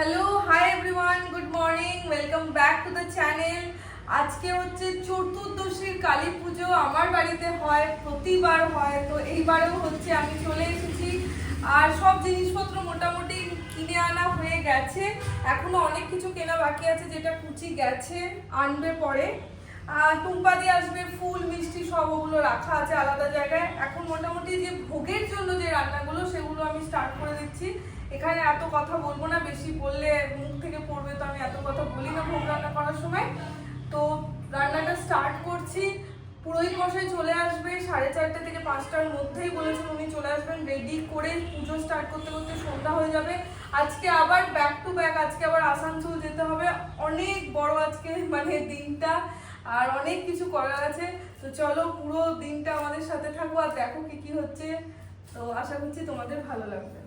Hello hi everyone good morning welcome back to the channel আজকে হচ্ছে চতুর্দশীর কালী পুজো আমার বাড়িতে হয়, প্রতিবার হয়, তো এইবারেও হচ্ছে আমি চলে এসেছি। আর সব জিনিসপত্র মোটামুটি কিনে আনা হয়ে গেছে। এখনও অনেক কিছু কেনা বাকি আছে, যেটা কুচি গেছে, আনবে পরে। আর টুম্পাদি আসবে, ফুল, মিষ্টি সব ওগুলো রাখা আছে আলাদা জায়গায়। এখন মোটামুটি যে ভোগের জন্য যে রান্নাগুলো, সেগুলো আমি স্টার্ট করে দিচ্ছি। এখানে এত কথা বলব না, বেশি বললে মুখ থেকে পড়বে তো আমি এত কথা বলি না ভোগ রান্না করার সময়। তো রান্নাটা স্টার্ট করছি। পুরোহিত মশাই চলে আসবে সাড়ে চারটে থেকে পাঁচটার মধ্যেই বলেছেন উনি চলে আসবেন রেডি করে পুজো স্টার্ট করতে করতে সন্ধ্যা হয়ে যাবে। আজকে আবার ব্যাক টু ব্যাক আজকে আবার আসানসোল যেতে হবে। অনেক বড় আজকে মানে দিনটা, আর অনেক কিছু করার আছে। তো চলো পুরো দিনটা আমাদের সাথে থাকো আর দেখো কি কি হচ্ছে। তো আশা করছি তোমাদের ভালো লাগবে।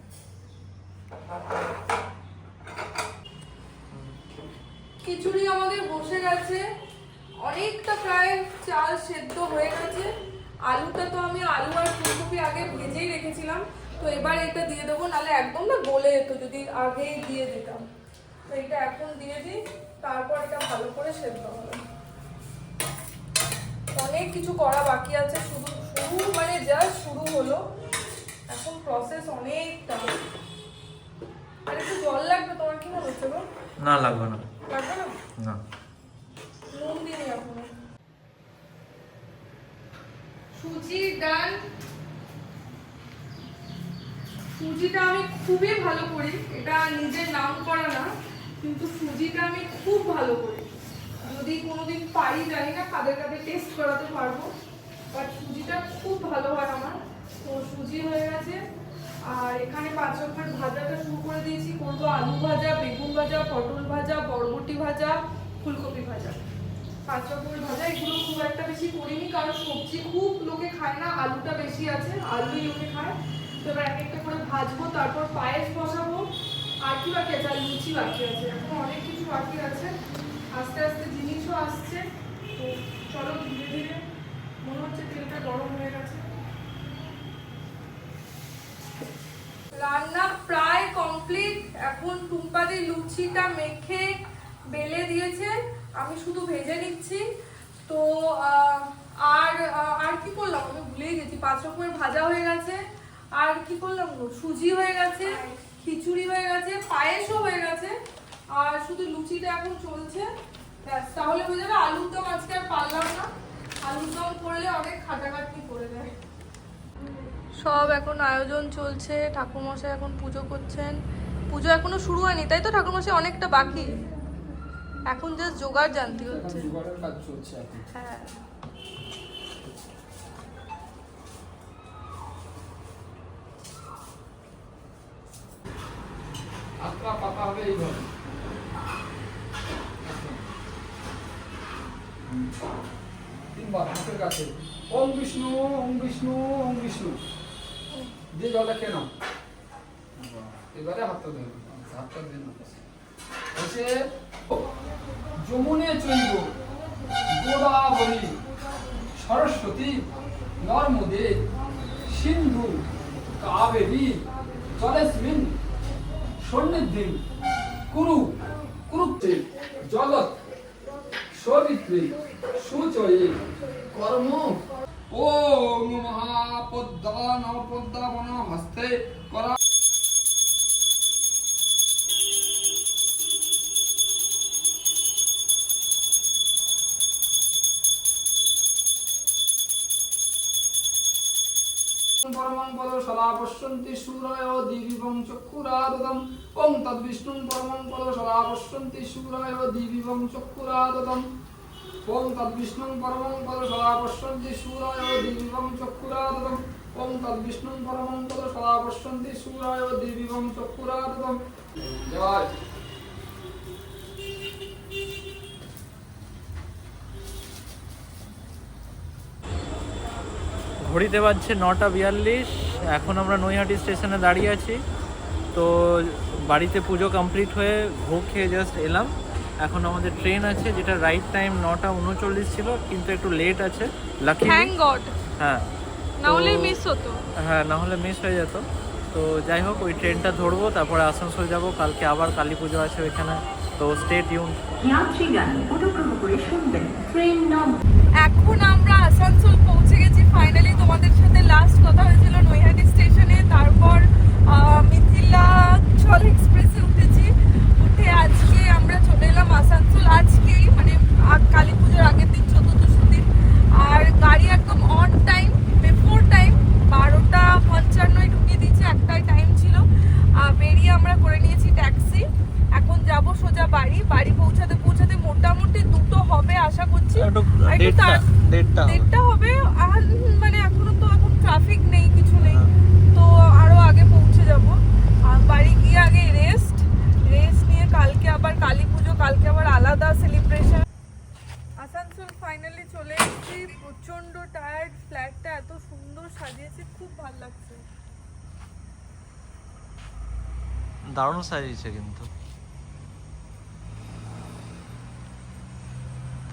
খিচুড়ি আমাদের বসে গেছে। অনেকটা প্রায় চাল সেদ্ধ হয়ে গেছে। আলুটা তো আমি আলু আর ফুলকপি আগে ভেজেই রেখেছিলাম। তো এবার এটা দিয়ে দেবো, নাহলে একদম না গলে যেত, যদি আগেই দিয়ে দিতাম। তো এটা এখন দিয়ে দিই, তারপর এটা ভালো করে সেদ্ধ হবে। অনেক কিছু করা বাকি আছে, শুধু, শুরু মানে জাস্ট শুরু হলো। এখন প্রসেস অনেকটা আর একটু জল লাগবে, তোমার কি মনে হচ্ছে না, লাগবে না। সুজিটা আমি খুবই ভালো করি, এটা নিজের নাম করা না, কিন্তু সুজিটা আমি খুব ভালো করি। যদি কোনোদিন পারি, জানি না কাদের কাদের টেস্ট করাতে পারব বাট সুজিটা খুব ভালো হয় আমার। তো সুজি হয়ে গেছে। আর এখানে পাঁচ রকমের ভাজাটা শুরু করে দিয়েছি। করব আলু ভাজা, বেগুন ভাজা, পটল ভাজা, বরবটি ভাজা, ফুলকপি ভাজা। পাঁচ রকমের ভাজা, এগুলো খুব একটা বেশি করিনি, কারণ সবজি খুব লোকে খায় না, আলুটা বেশি আছে, আলুই লোকে খায়। তো এবার এক একটা করে ভাজবো, তারপর পায়েস বসাবো। আর কি বাকি আছে? আর লুচি বাকি আছে। এখন অনেক কিছু বাকি আছে। আস্তে আস্তে জিনিসও আসছে। তো চলো ধীরে ধীরে। মনে হচ্ছে তেলটা গরম হয়ে গেছে। রান্না প্রায় কমপ্লিট এখন টুম্পাদি লুচিটা মেখে বেলে দিয়েছে। আমি শুধু ভেজে নিচ্ছি। তো আর আর কি করলাম? আমি ভুলেই গেছি। পাঁচ রকমের ভাজা হয়ে গেছে। আর কি করলাম? সুজি হয়ে গেছে, খিচুড়ি হয়ে গেছে, পায়েসও হয়ে গেছে। আর শুধু লুচিটা এখন চলছে। ব্যাস, তাহলে হয়ে যাবে আলুর দম। আজকে আর পারলাম না। আলুর দম করলে অনেক খাটাখাটনি পড়ে যায় সব এখন আয়োজন চলছে ঠাকুরমশাই এখন পুজো করছেন। পুজো এখনও শুরু হয়নি তাই তো ঠাকুরমশাই অনেকটা বাকি? এখন জাস্ট জোগাড় জানতে হচ্ছে। হ্যাঁ। তিনবার হাতের কাছে। ওম বিষ্ণু ওম বিষ্ণু ওম বিষ্ণু। দিয়ে জলটা কেন এবারে হাতটা দেন হাতটা দেন হচ্ছে যমুনে চৈব গোদাবরী, সরস্বতী, নর্মদে, সিন্ধু, কাবেরী জলেস্মিন সন্নিধি কুরু কুরুক্ষে জগৎ সবিত্রী সুচয়ে, কর্ম ও মহাপদ্মা নবপদ্মাবন হস্তে করা পরমং পদ সদা পশ্যন্তি সূরয় দিবিবং চক্ষুরাদতম ওং তদ্বিষ্ণুং পরমং পদ সদা পশ্যন্তি সূরয় দিবিবং চক্ষুরাদতম ওং তদ্বিষ্ণুং পরমং পদ সদা পশ্যন্তি সূরয় দিবিবং চক্ষুরাদতম ওং তদ্বিষ্ণুং পরমং পদ সদা পশ্যন্তি সূরয় দিবিবং চক্ষুরাদতম জয় ঘড়িতে বাজছে নটা বিয়াল্লিশ। এখন আমরা নৈহাটি স্টেশনে দাঁড়িয়ে আছি। তো বাড়িতে পুজো কমপ্লিট হয়ে ভোগ খেয়ে জাস্ট এলাম। এখন আমাদের ট্রেন আছে যেটা রাইট টাইম নটা উনচল্লিশ ছিল কিন্তু একটু লেট আছে। লাকি থ্যাংক গড হ্যাঁ। না হলে মিস হতো। হ্যাঁ না হলে মিস হয়ে যেত। তো যাই হোক ওই ট্রেনটা ধরবো তারপরে আসানসোল যাব। কালকে আবার কালী পুজো আছে ওইখানে। তো স্টে টিউন এখন আমরা আসানসোল পৌঁছে গেছি ফাইনালি তোমাদের সাথে লাস্ট কথা হয়েছিল নৈহাটি স্টেশনে তারপর আহ, মিথিলাচল এক্সপ্রেসে উঠেছি উঠে আজকে আমরা চলে এলাম আসানসোল আজকেই মানে আগ- কালী পুজোর আগের দিন চতুর্দশীর দিন আর গাড়ি একদম অন টাইম বিফোর টাইম বারোটা পঞ্চান্নয় ঢুকিয়ে দিয়েছে একটাই টাইম ছিল আহ, বেরিয়ে আমরা করে নিয়েছি ট্যাক্সি এখন যাব সোজা বাড়ি বাড়ি পৌঁছাতে পৌঁছাতে মোটামুটি দুটো হবে আশা করছি। দেড়টা হবে। আর মানে এখনও তো এখন ট্রাফিক নেই কিছু নেই। তো আরও আগে পৌঁছে যাব। আর বাড়ি গিয়ে আগে রেস্ট রেস্ট নিয়ে কালকে আবার কালী পুজো কালকে আবার আলাদা সেলিব্রেশন আসানসোল ফাইনালি চলে এসেছি। প্রচণ্ড টায়ার্ড ফ্ল্যাটটা এত সুন্দর সাজিয়েছে খুব ভালো লাগছে। দারুণ সাজিয়েছে কিন্তু।